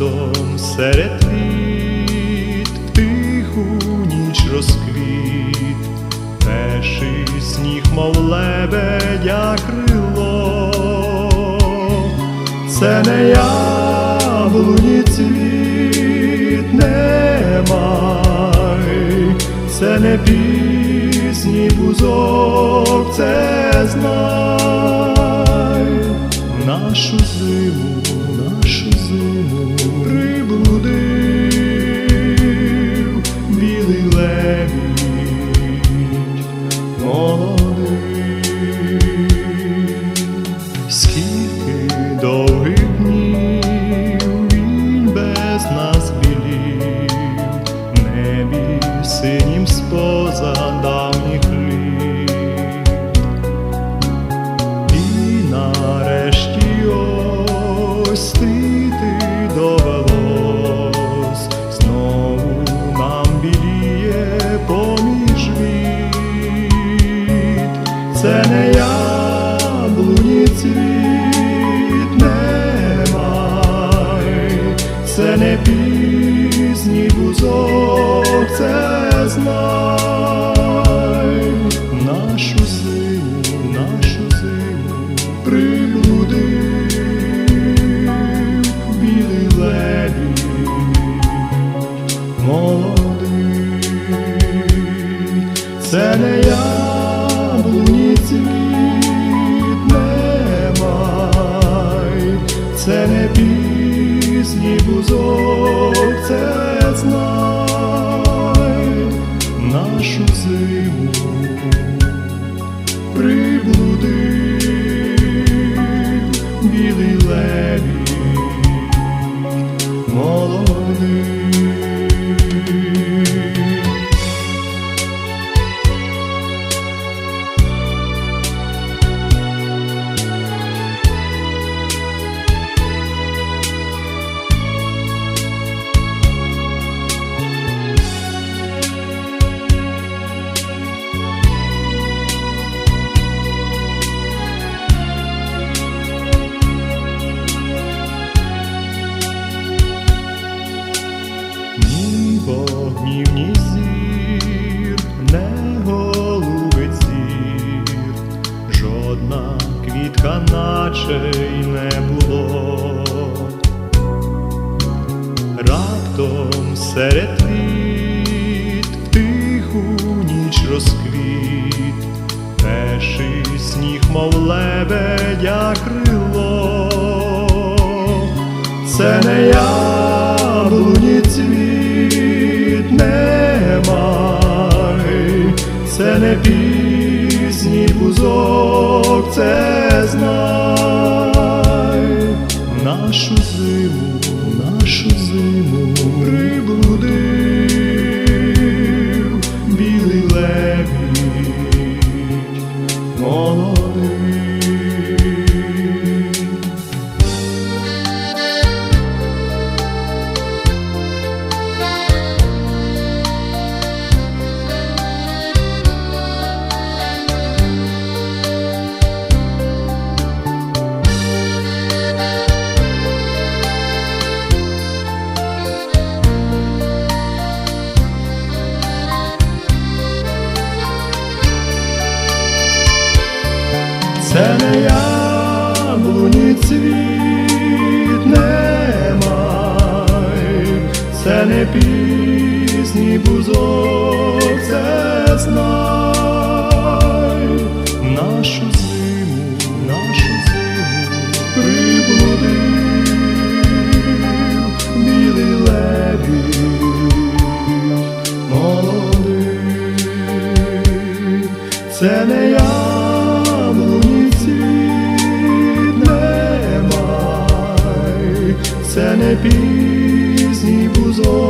Раптом серед в тиху ніч розквіт, перший сніг, мов лебедя крило, це не яблуні цвіт, немай, це не пісні бузок, це знай. Нашу зиму, це не пізній бузок, це знай. Нашу зиму, нашу зиму приблудив білий лебідь молодий, це не яблуні цвіт, не май, це не білий лебідь вогнів, ні зір, не жодна квітка, наче й не було. Раптом серед квіт тиху ніч розквіт, перший сніг, мов лебедя крило, це не яблуні це знай не пізній бузок, це знай. Нашу зиму, нашу зиму приблудив білий лебідь молодий, це не май, це не пізній бузок.